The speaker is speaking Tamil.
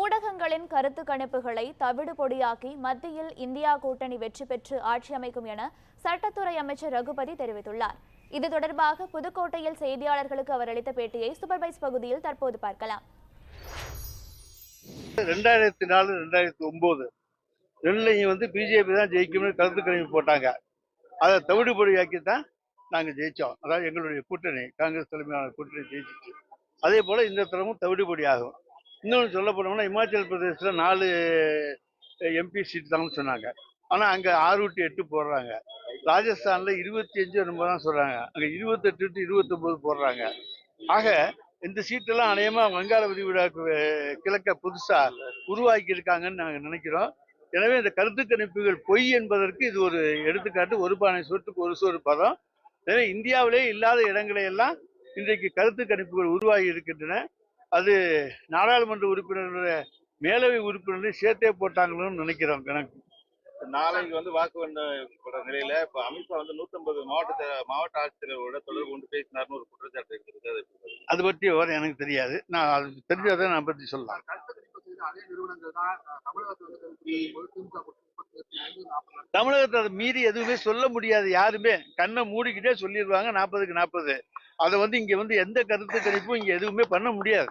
ஊடகங்களின் கருத்து கணிப்புகளை தவிடு பொடியாக்கி மத்தியில் இந்தியா கூட்டணி வெற்றி பெற்று ஆட்சி அமைக்கும் என சட்டத்துறை அமைச்சர் ரகுபதி தெரிவித்துள்ளார். இது தொடர்பாக புதுக்கோட்டையில் செய்தியாளர்களுக்கு அவர் அளித்த பேட்டியை சூப்பர்வைஸ் பகுதியில் தற்போது பார்க்கலாம். ரெண்டாயிரத்தி நாலு ரெண்டாயிரத்தி ஒன்பது ரெண்டுலையும் வந்து பிஜேபி தான் ஜெயிக்கும்னு கருத்து கணிப்பு போட்டாங்க. அதை தவிடுபடியாக்கி தான் நாங்கள் ஜெயித்தோம் அதாவது எங்களுடைய கூட்டணி காங்கிரஸ் தலைமையான கூட்டணி ஜெயிச்சிச்சு. அதே போல் இந்த தரமும் தவிடுபடி ஆகும் இன்னொன்று சொல்ல போனோம்னா இமாச்சல் பிரதேசத்தில் நாலு எம்பி சீட் தான் சொன்னாங்க. ஆனால் அங்கே ஆறு விட்டு எட்டு போடுறாங்க. ராஜஸ்தானில் இருபத்தி அஞ்சு என்னமோ தான் சொல்கிறாங்க அங்கே இருபத்தெட்டு டு இருபத்தொம்போது போடுறாங்க. ஆக இந்த சீட்டெல்லாம் அநேகமாக வங்காள விரிகுடாக்கு கிழக்க புதுசாக உருவாக்கி இருக்காங்கன்னு நாங்கள் நினைக்கிறோம். எனவே இந்த கருத்து கணிப்புகள் பொய் என்பதற்கு இது ஒரு எடுத்துக்காட்டு. ஒரு பானை சொட்டுக்கு ஒரு சோறு பதம். எனவே இந்தியாவிலே இல்லாத இடங்களை எல்லாம் இன்றைக்கு கருத்து கணிப்புகள் உருவாகி இருக்கின்றன. அது நாடாளுமன்ற உறுப்பினர்களுடைய மேலவை உறுப்பினர்கள் சேர்த்தே போட்டாங்களோன்னு நினைக்கிறோம் கணக்கு நாளைக்கு வந்து வாக்கு வந்த நிலையில இப்ப அமித்ஷா வந்து 150 மாவட்ட மாவட்ட ஆட்சியர்களோட தொடர்பு கொண்டு பேசினார்னு ஒரு குற்றச்சாட்டு இருக்குது. அது பற்றி விவரம் எனக்கு தெரியாது. நான் அது தெரிஞ்சதை நான் பற்றி சொல்லலாம். தமிழகத்தை அதை மீறி எதுவுமே சொல்ல முடியாது. யாருமே கண்ணை மூடிக்கிட்டே சொல்லிடுவாங்க. நாற்பதுக்கு நாற்பது அதை வந்து இங்க வந்து எந்த கருத்து கணிப்பும் இங்க எதுவுமே பண்ண முடியாது.